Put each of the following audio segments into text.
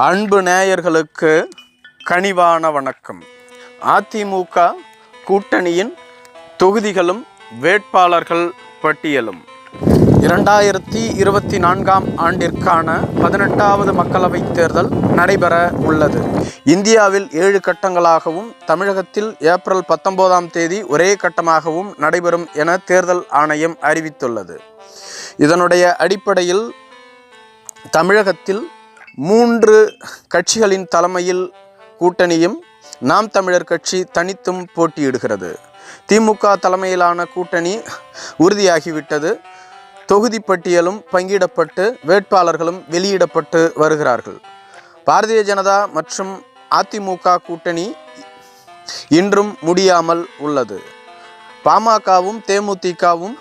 அன்பு நேயர்களுக்கு கனிவான வணக்கம். அதிமுக கூட்டணியின் தொகுதிகளும் வேட்பாளர்கள் பட்டியலும். இரண்டாயிரத்தி இருபத்தி நான்காம் ஆண்டிற்கான பதினெட்டாவது மக்களவைத் தேர்தல் நடைபெற உள்ளது. இந்தியாவில் ஏழு கட்டங்களாகவும் தமிழகத்தில் ஏப்ரல் பத்தொன்பதாம் தேதி ஒரே கட்டமாகவும் நடைபெறும் என தேர்தல் ஆணையம் அறிவித்துள்ளது. இதனுடைய அடிப்படையில் தமிழகத்தில் மூன்று கட்சிகளின் தலைமையில் கூட்டணியும் நாம் தமிழர் கட்சி தனித்தும் போட்டியிடுகிறது. திமுக தலைமையிலான கூட்டணி உறுதியாகிவிட்டது. தொகுதி பட்டியலும் பங்கிடப்பட்டு வேட்பாளர்களும் வெளியிடப்பட்டு வருகிறார்கள். பாரதிய ஜனதா மற்றும் அதிமுக கூட்டணி இன்றும் முடியாமல் உள்ளது. பாமகவும் தேமுதிகவும்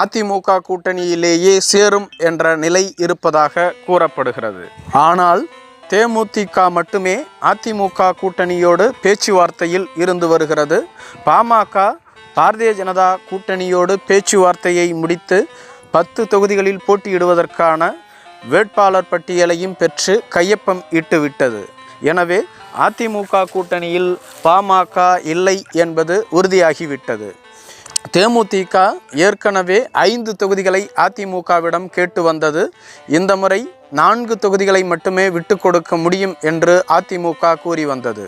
அதிமுக கூட்டணியிலேயே சேரும் என்ற நிலை இருப்பதாக கூறப்படுகிறது. ஆனால் தேமுதிக மட்டுமே அதிமுக கூட்டணியோடு பேச்சுவார்த்தையில் இருந்து வருகிறது. பாமக பாரதிய ஜனதா கூட்டணியோடு பேச்சுவார்த்தையை முடித்து பத்து தொகுதிகளில் போட்டியிடுவதற்கான வேட்பாளர் பட்டியலையும் பெற்று கையொப்பம் இட்டுவிட்டது. எனவே அதிமுக கூட்டணியில் பாமக இல்லை என்பது உறுதியாகிவிட்டது. தேமுதிக ஏற்கனவே ஐந்து தொகுதிகளை அதிமுகவிடம் கேட்டு வந்தது. இந்த முறை நான்கு தொகுதிகளை மட்டுமே விட்டு கொடுக்க முடியும் என்று அதிமுக கூறி வந்தது.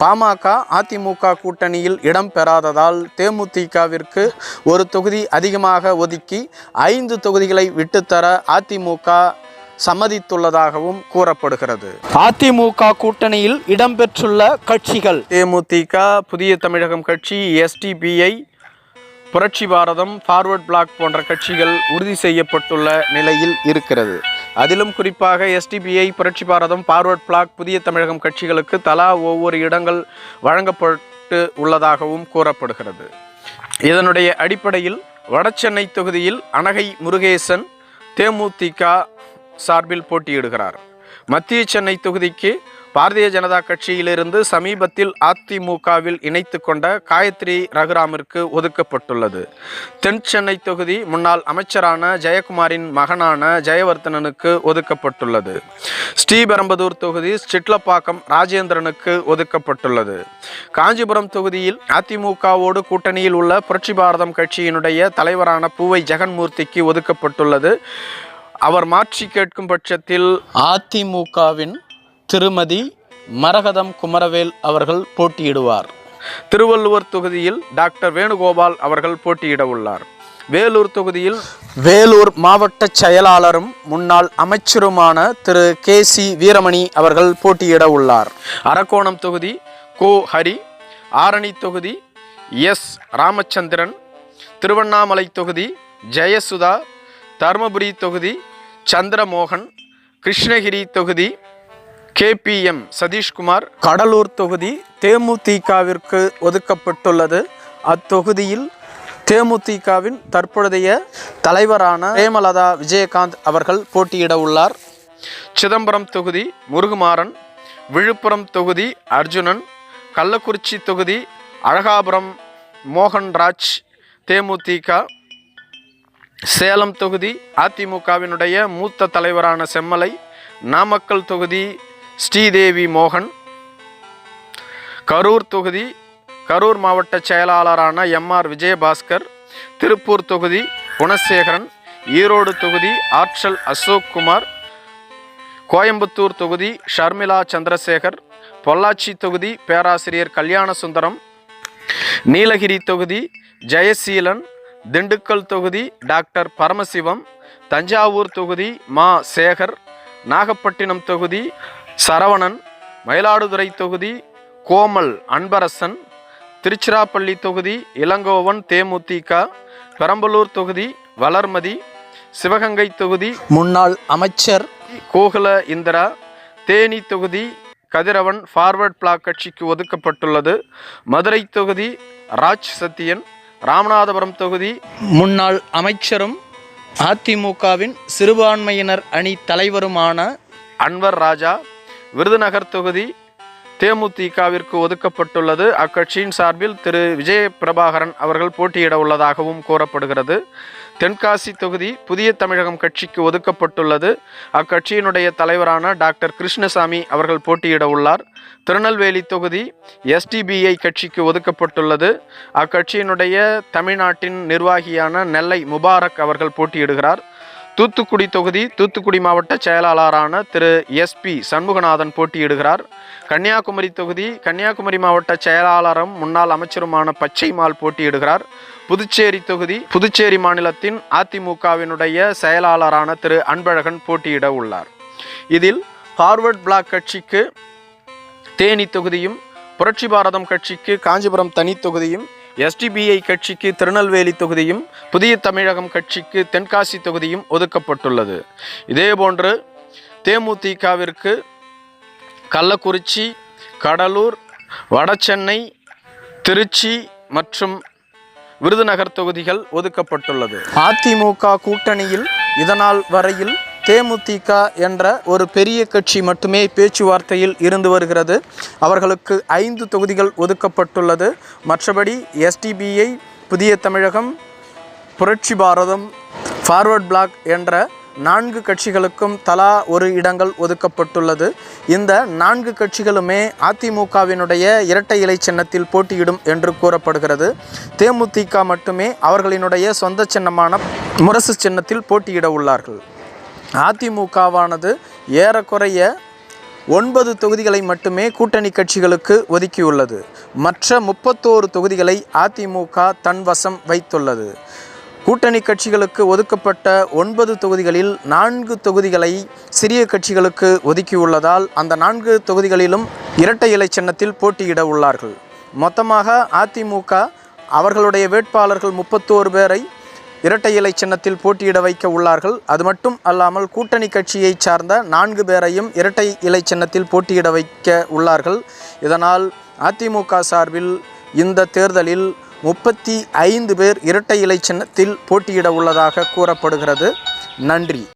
பாமக அதிமுக கூட்டணியில் இடம் பெறாததால் தேமுதிகவிற்கு ஒரு தொகுதி அதிகமாக ஒதுக்கி ஐந்து தொகுதிகளை விட்டுத்தர அதிமுக சம்மதித்துள்ளதாகவும் கூறப்படுகிறது. அதிமுக கூட்டணியில் இடம்பெற்றுள்ள கட்சிகள் தேமுதிக புதிய தமிழகம் கட்சி எஸ்டிபிஐ புரட்சி பாரதம் ஃபார்வர்ட் பிளாக் போன்ற கட்சிகள் உறுதி செய்யப்பட்டுள்ள நிலையில் இருக்கிறது. அதிலும் குறிப்பாக எஸ்டிபிஐ புரட்சி பாரதம் ஃபார்வர்ட் பிளாக் புதிய தமிழகம் கட்சிகளுக்கு தலா ஒவ்வொரு இடங்கள் வழங்கப்பட்டு உள்ளதாகவும் கூறப்படுகிறது. இதனுடைய அடிப்படையில் வடசென்னை தொகுதியில் அனகை முருகேசன் தேமுதிக சார்பில் போட்டியிடுகிறார். மத்திய சென்னை தொகுதிக்கு பாரதிய ஜனதா கட்சியிலிருந்து சமீபத்தில் அதிமுகவில் இணைத்து கொண்ட காயத்ரி ரகுராமிற்கு ஒதுக்கப்பட்டுள்ளது. தென் சென்னை தொகுதி முன்னாள் அமைச்சரான ஜெயக்குமாரின் மகனான ஜெயவர்தனனுக்கு ஒதுக்கப்பட்டுள்ளது. ஸ்ரீபெரம்பதூர் தொகுதி சிட்லப்பாக்கம் ராஜேந்திரனுக்கு ஒதுக்கப்பட்டுள்ளது. காஞ்சிபுரம் தொகுதியில் அதிமுகவோடு கூட்டணியில் உள்ள புரட்சி பாரதம் கட்சியினுடைய தலைவரான பூவை ஜெகன்மூர்த்திக்கு ஒதுக்கப்பட்டுள்ளது. அவர் மாற்றி கேட்கும் பட்சத்தில் அதிமுகவின் திருமதி மரகதம் குமரவேல் அவர்கள் போட்டியிடுவார். திருவள்ளுவர் தொகுதியில் டாக்டர் வேணுகோபால் அவர்கள் போட்டியிட உள்ளார். வேலூர் தொகுதியில் வேலூர் மாவட்ட செயலாளரும் முன்னாள் அமைச்சருமான திரு கே சி வீரமணி அவர்கள் போட்டியிட உள்ளார். அரக்கோணம் தொகுதி கோ ஹரி ஆரணி தொகுதி எஸ் ராமச்சந்திரன் திருவண்ணாமலை தொகுதி ஜெயசுதா தருமபுரி தொகுதி சந்திரமோகன் கிருஷ்ணகிரி தொகுதி கேபிஎம் சதீஷ்குமார். கடலூர் தொகுதி தேமுதிகவிற்கு ஒதுக்கப்பட்டுள்ளது. அத்தொகுதியில் தேமுதிகவின் தற்பொழுதைய தலைவரான பிரேமலதா விஜயகாந்த் அவர்கள் போட்டியிட உள்ளார். சிதம்பரம் தொகுதி முருகுமாறன் விழுப்புரம் தொகுதி அர்ஜுனன் கள்ளக்குறிச்சி தொகுதி அழகாபுரம் மோகன்ராஜ் தேமுதிக சேலம் தொகுதி அதிமுகவினுடைய மூத்த தலைவரான செம்மலை நாமக்கல் தொகுதி ஸ்ரீதேவி மோகன் கரூர் தொகுதி கரூர் மாவட்ட செயலாளரான எம்ஆர் விஜயபாஸ்கர் திருப்பூர் தொகுதி குணசேகரன் ஈரோடு தொகுதி ஆற்றல் அசோக் குமார் கோயம்புத்தூர் தொகுதி ஷர்மிளா சந்திரசேகர் பொள்ளாச்சி தொகுதி பேராசிரியர் கல்யாண சுந்தரம் நீலகிரி தொகுதி ஜெயசீலன் திண்டுக்கல் தொகுதி டாக்டர் பரமசிவம் தஞ்சாவூர் தொகுதி மா சேகர் நாகப்பட்டினம் தொகுதி சரவணன் மயிலாடுதுறை தொகுதி கோமல் அன்பரசன் திருச்சிராப்பள்ளி தொகுதி இளங்கோவன் தேமுதிக பெரம்பலூர் தொகுதி வளர்மதி சிவகங்கை தொகுதி முன்னாள் அமைச்சர் கோகுல இந்திரா தேனி தொகுதி கதிரவன் ஃபார்வர்ட் பிளாக் கட்சிக்கு ஒதுக்கப்பட்டுள்ளது. மதுரை தொகுதி ராஜ் சத்தியன் ராமநாதபுரம் தொகுதி முன்னாள் அமைச்சரும் அதிமுகவின் சிறுபான்மையினர் அணி தலைவருமான அன்வர் ராஜா விருதுநகர் தொகுதி தேமுதிகவிற்கு ஒதுக்கப்பட்டுள்ளது. அக்கட்சியின் சார்பில் திரு. விஜய பிரபாகரன் அவர்கள் போட்டியிட உள்ளதாகவும் கூறப்படுகிறது. தென்காசி தொகுதி புதிய தமிழகம் கட்சிக்கு ஒதுக்கப்பட்டுள்ளது. அக்கட்சியினுடைய தலைவரான டாக்டர் கிருஷ்ணசாமி அவர்கள் போட்டியிட உள்ளார். திருநெல்வேலி தொகுதி எஸ்டிபிஐ கட்சிக்கு ஒதுக்கப்பட்டுள்ளது. அக்கட்சியினுடைய தமிழ்நாட்டின் நிர்வாகியான நெல்லை முபாரக் அவர்கள் போட்டியிடுகிறார். தூத்துக்குடி தொகுதி தூத்துக்குடி மாவட்ட செயலாளரான திரு எஸ்பி சண்முகநாதன் போட்டியிடுகிறார். கன்னியாகுமரி தொகுதி கன்னியாகுமரி மாவட்ட செயலாளரும் முன்னாள் அமைச்சருமான பச்சைமால் போட்டியிடுகிறார். புதுச்சேரி தொகுதி புதுச்சேரி மாநிலத்தின் அதிமுகவினுடைய செயலாளரான திரு அன்பழகன் போட்டியிட உள்ளார். இதில் ஃபார்வர்ட் பிளாக் கட்சிக்கு தேனி தொகுதியும் புரட்சி பாரதம் கட்சிக்கு காஞ்சிபுரம் தனி தொகுதியும் எஸ்டிபிஐ கட்சிக்கு திருநெல்வேலி தொகுதியும் புதிய தமிழகம் கட்சிக்கு தென்காசி தொகுதியும் ஒதுக்கப்பட்டுள்ளது. இதேபோன்று தேமுதிகவிற்கு கள்ளக்குறிச்சி கடலூர் வடசென்னை திருச்சி மற்றும் விருதுநகர் தொகுதிகள் ஒதுக்கப்பட்டுள்ளது. அதிமுக கூட்டணியில் இதனால் வரையில் தேமுதிக என்ற ஒரு பெரிய கட்சி மட்டுமே பேச்சுவார்த்தையில் இருந்து வருகிறது. அவர்களுக்கு ஐந்து தொகுதிகள் ஒதுக்கப்பட்டுள்ளது. மற்றபடி எஸ்டிபிஐ புதிய தமிழகம் புரட்சி பாரதம் ஃபார்வர்ட் பிளாக் என்ற நான்கு கட்சிகளுக்கும் தலா ஒரு இடங்கள் ஒதுக்கப்பட்டுள்ளது. இந்த நான்கு கட்சிகளுமே அதிமுகவினுடைய இரட்டை இலை சின்னத்தில் போட்டியிடும் என்று கூறப்படுகிறது. தேமுதிக மட்டுமே அவர்களினுடைய சொந்த சின்னமான முரசு சின்னத்தில் போட்டியிட உள்ளார்கள். அதிமுகவானது ஏறக்குறைய ஒன்பது தொகுதிகளை மட்டுமே கூட்டணி கட்சிகளுக்கு ஒதுக்கியுள்ளது. மற்ற முப்பத்தோரு தொகுதிகளை அதிமுக தன்வசம் வைத்துள்ளது. கூட்டணி கட்சிகளுக்கு ஒதுக்கப்பட்ட ஒன்பது தொகுதிகளில் நான்கு தொகுதிகளை சிறிய கட்சிகளுக்கு ஒதுக்கியுள்ளதால் அந்த நான்கு தொகுதிகளிலும் இரட்டை இலை சின்னத்தில் போட்டியிட உள்ளார்கள். மொத்தமாக அதிமுக அவர்களுடைய வேட்பாளர்கள் முப்பத்தோரு பேரை இரட்டை இலை சின்னத்தில் போட்டியிட வைக்க உள்ளார்கள். அது மட்டும் அல்லாமல் கூட்டணி கட்சியை சார்ந்த நான்கு பேரையும் இரட்டை இலை சின்னத்தில் போட்டியிட வைக்க உள்ளார்கள். இதனால் அதிமுக சார்பில் இந்த தேர்தலில் முப்பத்தி ஐந்து பேர் இரட்டை இலை சின்னத்தில் போட்டியிட உள்ளதாக கூறப்படுகிறது. நன்றி.